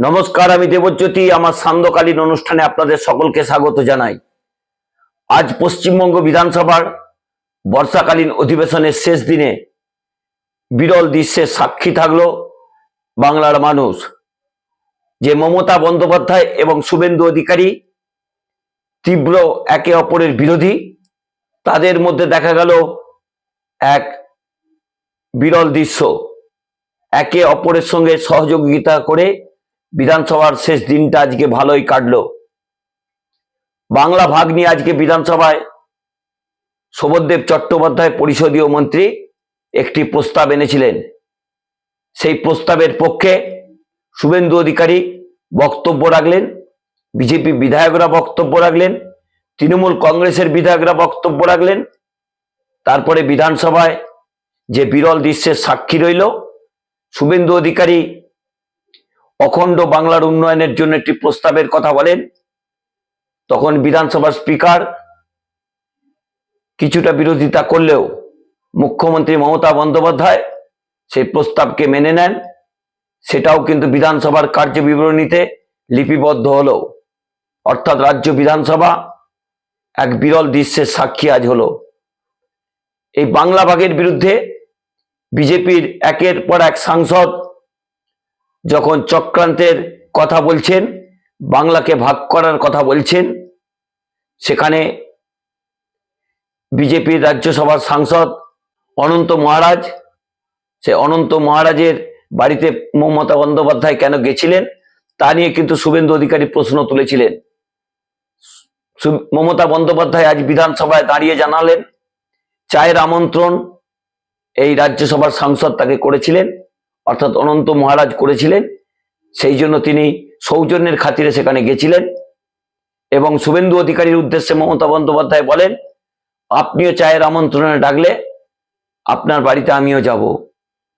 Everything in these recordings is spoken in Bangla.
নমস্কার, আমি দেবজ্যোতি, আমার সান্ধ্যকালীন অনুষ্ঠানে আপনাদের সকলকে স্বাগত জানাই। আজ পশ্চিমবঙ্গ বিধানসভার বর্ষাকালীন অধিবেশনের শেষ দিনে বিরল দৃশ্যের সাক্ষী থাকল বাংলার মানুষ। যে মমতা বন্দ্যোপাধ্যায় এবং শুভেন্দু অধিকারী তীব্র একে অপরের বিরোধী, তাদের মধ্যে দেখা গেল এক বিরল দৃশ্য। একে অপরের সঙ্গে সহযোগিতা করে বিধানসভার শেষ দিনটা আজকে ভালোই কাটলো। বাংলা ভাগ নিয়ে আজকে বিধানসভায় শোভদেব চট্টোপাধ্যায় পরিষদীয় মন্ত্রী একটি প্রস্তাব এনেছিলেন। সেই প্রস্তাবের পক্ষে শুভেন্দু অধিকারী বক্তব্য রাখলেন, বিজেপি বিধায়করা বক্তব্য রাখলেন, তৃণমূল কংগ্রেসের বিধায়করা বক্তব্য রাখলেন। তারপরে বিধানসভায় যে বিরল দৃশ্যের সাক্ষী রইল, শুভেন্দু অধিকারী অখণ্ড বাংলার উন্নয়নের জন্য একটি প্রস্তাবের কথা বলেন। তখন বিধানসভার স্পিকার কিছুটা বিরোধিতা করলেও মুখ্যমন্ত্রী মমতা বন্দ্যোপাধ্যায় সেই প্রস্তাবকে মেনে নেন। সেটাও কিন্তু বিধানসভার কার্য বিবরণীতে লিপিবদ্ধ হলো। অর্থাৎ রাজ্য বিধানসভা এক বিরল দৃশ্যের সাক্ষী আজ হলো। এই বাংলা ভাগের বিরুদ্ধে বিজেপির একের পর এক সাংসদ যখন চক্রান্তের কথা বলছেন, বাংলাকে ভাগ করার কথা বলছেন, সেখানে বিজেপির রাজ্যসভার সাংসদ অনন্ত মহারাজ, সে অনন্ত মহারাজের বাড়িতে মমতা বন্দ্যোপাধ্যায় কেন গেছিলেন, তা নিয়ে কিন্তু শুভেন্দু অধিকারী প্রশ্ন তুলেছিলেন। মমতা বন্দ্যোপাধ্যায় আজ বিধানসভায় দাঁড়িয়ে জানালেন, চায়ের আমন্ত্রণ এই রাজ্যসভার সাংসদ তাকে করেছিলেন। অর্থাৎ অনন্ত মহারাজ করেছিলেন, সেই জন্য তিনি সৌজন্যের খাতিরে সেখানে গেছিলেন। এবং শুভেন্দু অধিকারীর উদ্দেশ্যে মমতা বন্দ্যোপাধ্যায় বলেন, আপনিও চায়ের আমন্ত্রণে ডাকলে আপনার বাড়িতে আমিও যাব।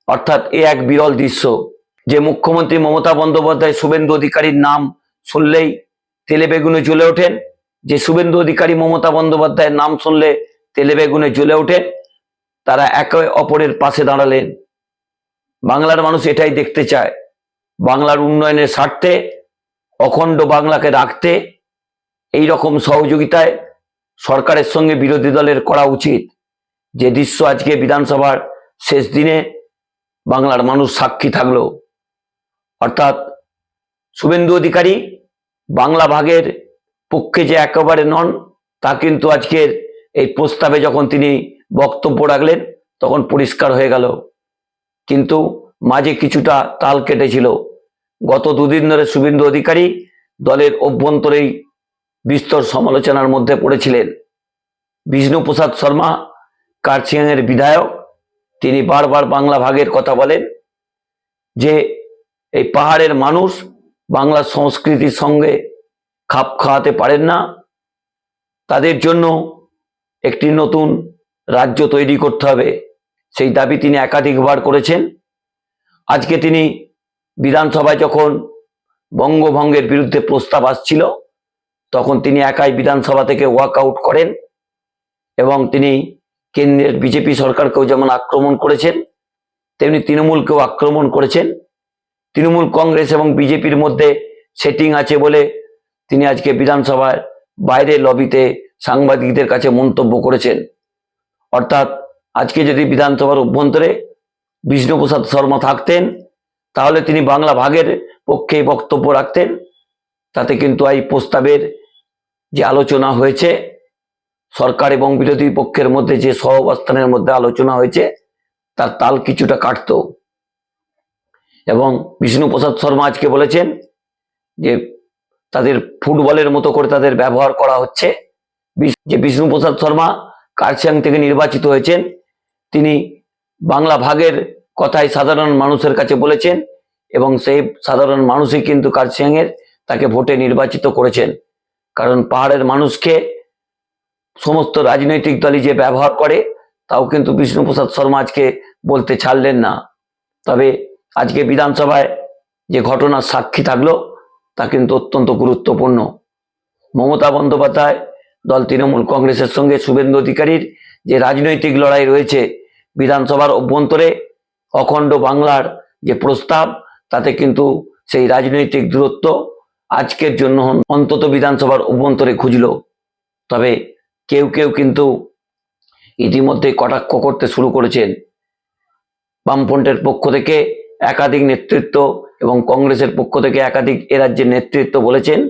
অর্থাৎ এ এক বিরল দৃশ্য, যে মুখ্যমন্ত্রী মমতা বন্দ্যোপাধ্যায় শুভেন্দু অধিকারীর নাম শুনলেই তেলে বেগুনে জ্বলে ওঠেন। যে শুভেন্দু অধিকারী মমতা বন্দ্যোপাধ্যায়ের নাম শুনলে তেলে বেগুনে জ্বলে ওঠেন, তারা একে অপরের পাশে দাঁড়ালেন। বাংলার মানুষ এটাই দেখতে চায়। বাংলার উন্নয়নের স্বার্থে, অখণ্ড বাংলাকে রাখতে এই রকম সহযোগিতায় সরকারের সঙ্গে বিরোধী দলের করা উচিত। যে দৃশ্য আজকে বিধানসভার শেষ দিনে বাংলার মানুষ সাক্ষী থাকল। অর্থাৎ শুভেন্দু অধিকারী বাংলা ভাগের পক্ষে যে একেবারে নন, তা কিন্তু আজকের এই প্রস্তাবে যখন তিনি বক্তব্য রাখলেন, তখন পরিষ্কার হয়ে গেল। কিন্তু মাঝে কিছুটা তাল কেটেছিল। গত দুদিন ধরে শুভেন্দু অধিকারী দলের অভ্যন্তরেই বিস্তর সমালোচনার মধ্যে পড়েছিলেন। বিষ্ণুপ্রসাদ শর্মা কার্চিয়াংয়ের বিধায়ক, তিনি বারবার বাংলা ভাগের কথা বলেন যে, এই পাহাড়ের মানুষ বাংলা সংস্কৃতির সঙ্গে খাপ খাওয়াতে পারেন না। তাদের জন্য একটি নতুন রাজ্য তৈরি করতে হবে। সেই দাবি তিনি একাধিকবার করেছেন। আজকে তিনি বিধানসভায় যখন বঙ্গভঙ্গের বিরুদ্ধে প্রস্তাব আসছিল, তখন তিনি একাই বিধানসভা থেকে ওয়াক আউট করেন এবং তিনি কেন্দ্রের বিজেপি সরকারকেও যেমন আক্রমণ করেছেন, তেমনি তৃণমূলকেও আক্রমণ করেছেন। তৃণমূল কংগ্রেস এবং বিজেপির মধ্যে সেটিং আছে বলে তিনি আজকে বিধানসভার বাইরে লবিতে সাংবাদিকদের কাছে মন্তব্য করেছেন। অর্থাৎ আজকে যদি বিধানসভার অভ্যন্তরে বিষ্ণুপ্রসাদ শর্মা থাকতেন, তাহলে তিনি বাংলা ভাগের পক্ষে বক্তব্য রাখতেন। তাতে কিন্তু এই প্রস্তাবের যে আলোচনা হয়েছে, সরকার এবং বিরোধী পক্ষের মধ্যে যে সহাবস্থানের মধ্যে আলোচনা হয়েছে, তার তাল কিছুটা কাটত। এবং বিষ্ণুপ্রসাদ শর্মা আজকে বলেছেন যে তাদের ফুটবলের মতো করে তাদের ব্যবহার করা হচ্ছে। যে বিষ্ণুপ্রসাদ শর্মা কার্শিয়াং থেকে নির্বাচিত হয়েছেন তিনি বাংলা ভাগের কথাই সাধারণ মানুষের কাছে বলেছেন এবং সেই সাধারণ মানুষই কিন্তু কার্শিয়াংয়ের তাকে ভোটে নির্বাচিত করেছেন। কারণ পাহাড়ের মানুষকে সমস্ত রাজনৈতিক দলই যে ব্যবহার করে, তাও কিন্তু বিষ্ণুপ্রসাদ শর্মা আজকে বলতে ছাড়লেন না। তবে আজকে বিধানসভায় যে ঘটনার সাক্ষী থাকল, তা কিন্তু অত্যন্ত গুরুত্বপূর্ণ। মমতা বন্দ্যোপাধ্যায়, দল তৃণমূল কংগ্রেসের সঙ্গে শুভেন্দু অধিকারীর যে রাজনৈতিক লড়াই রয়েছে বিধানসভার অভ্যন্তরে অখণ্ড বাংলার যে প্রস্তাব, তাতে কিন্তু সেই রাজনৈতিক দূরত্ব আজকের জন্য অন্তত বিধানসভার অভ্যন্তরে খুঁজল। তবে কেউ কেউ কিন্তু ইতিমধ্যে কটাক্ষ করতে শুরু করেছেন। বামফ্রন্টের পক্ষ থেকে একাধিক নেতৃত্ব এবং কংগ্রেসের পক্ষ থেকে একাধিক এ রাজ্যের নেতৃত্ব বলেছেন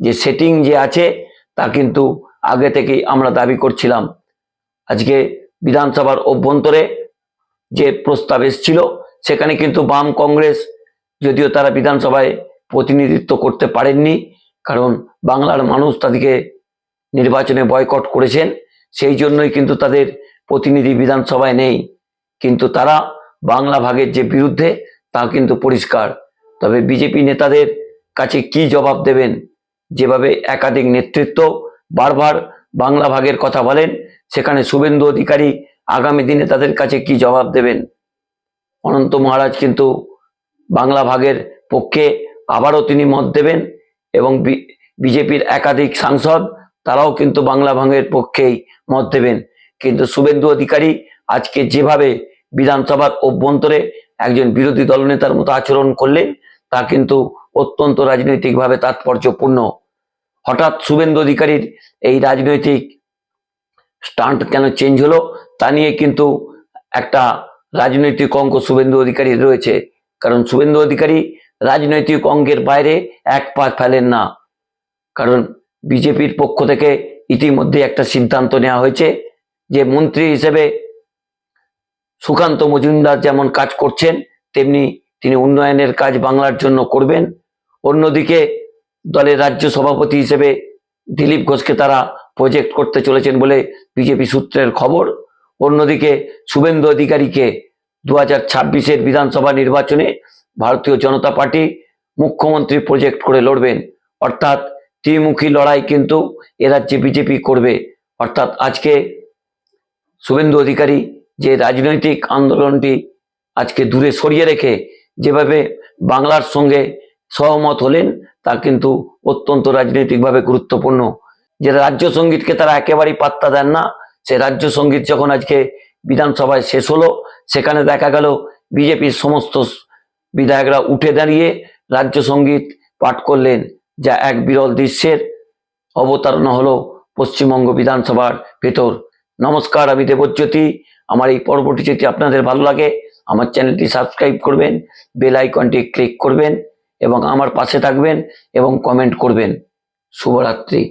যে সেটিং যে আছে, তা কিন্তু আগে থেকেই আমরা দাবি করছিলাম। আজকে বিধানসভার অভ্যন্তরে যে প্রস্তাব এসেছিল, সেখানে কিন্তু বাম কংগ্রেস যদিও তারা বিধানসভায় প্রতিনিধিত্ব করতে পারেননি, কারণ বাংলার মানুষ তাদেরকে নির্বাচনে বয়কট করেছেন, সেই জন্যই কিন্তু তাদের প্রতিনিধি বিধানসভায় নেই। কিন্তু তারা বাংলা ভাগের যে বিরুদ্ধে, তা কিন্তু পরিষ্কার। তবে বিজেপি নেতাদের কাছে কি জবাব দেবেন? যেভাবে একাধিক নেতৃত্ব বারবার বাংলা ভাগের কথা বলেন সেখানে শুভেন্দু অধিকারী আগামী দিনে তাদের কাছে কি জবাব দেবেন? অনন্ত মহারাজ কিন্তু বাংলা ভাগের পক্ষে আবারও তিনি মত দেবেন এবং বিজেপির একাধিক সাংসদ তারাও কিন্তু বাংলা ভাঙের পক্ষেই মত দেবেন। কিন্তু শুভেন্দু অধিকারী আজকে যেভাবে বিধানসভার অভ্যন্তরে একজন বিরোধী দলনেতার মতো আচরণ করলেন, তা কিন্তু অত্যন্ত রাজনৈতিকভাবে তাৎপর্যপূর্ণ। হঠাৎ শুভেন্দু অধিকারীর এই রাজনৈতিক স্টান্ট কেন চেঞ্জ হলো তা নিয়ে কিন্তু একটা রাজনৈতিক অঙ্ক শুভেন্দু অধিকারী রয়েছে। কারণ শুভেন্দু অধিকারী রাজনৈতিক অঙ্গের বাইরে এক পা ফেলেন না। কারণ বিজেপির পক্ষ থেকে ইতিমধ্যে একটা সিদ্ধান্ত নেওয়া হয়েছে যে মন্ত্রী হিসেবে সুকান্ত মজুমদার যেমন কাজ করছেন, তেমনি তিনি উন্নয়নের কাজ বাংলার জন্য করবেন। অন্যদিকে দলের রাজ্য সভাপতি হিসেবে দিলীপ ঘোষকে তারা প্রজেক্ট করতে চলেছেন বলে বিজেপি সূত্রের খবর। অন্যদিকে শুভেন্দু অধিকারীকে দু হাজার ছাব্বিশের বিধানসভা নির্বাচনে ভারতীয় জনতা পার্টি মুখ্যমন্ত্রী প্রজেক্ট করে লড়বেন। অর্থাৎ ত্রিমুখী লড়াই কিন্তু রাজ্যে বিজেপি করবে। অর্থাৎ আজকে শুভেন্দু অধিকারী যে রাজনৈতিক আন্দোলনটি আজকে দূরে সরিয়ে রেখে যেভাবে বাংলার সঙ্গে সহমত হলেন, তা কিন্তু অত্যন্ত রাজনৈতিকভাবে গুরুত্বপূর্ণ। যে রাজ্য সঙ্গীতকে তারা একেবারেই পাত্তা দেন না। সে রাজ্য সংগীত যখন আজকে বিধানসভায় শেষ হলো, সেখানে দেখা গেল বিজেপির সমস্ত বিধায়করা উঠে দাঁড়িয়ে রাজ্য সংগীত পাঠ করলেন, যা এক বিরল দৃশ্যের অবতারণা হলো পশ্চিমবঙ্গ বিধানসভার ভেতর। নমস্কার, আমি দেবজ্যোতি। আমার এই পর্বটি যদি আপনাদের ভালো লাগে, আমার চ্যানেলটি সাবস্ক্রাইব করবেন, বেল আইকনটি ক্লিক করবেন, এবং আমার পাশে থাকবেন এবং কমেন্ট করবেন। শুভরাত্রি।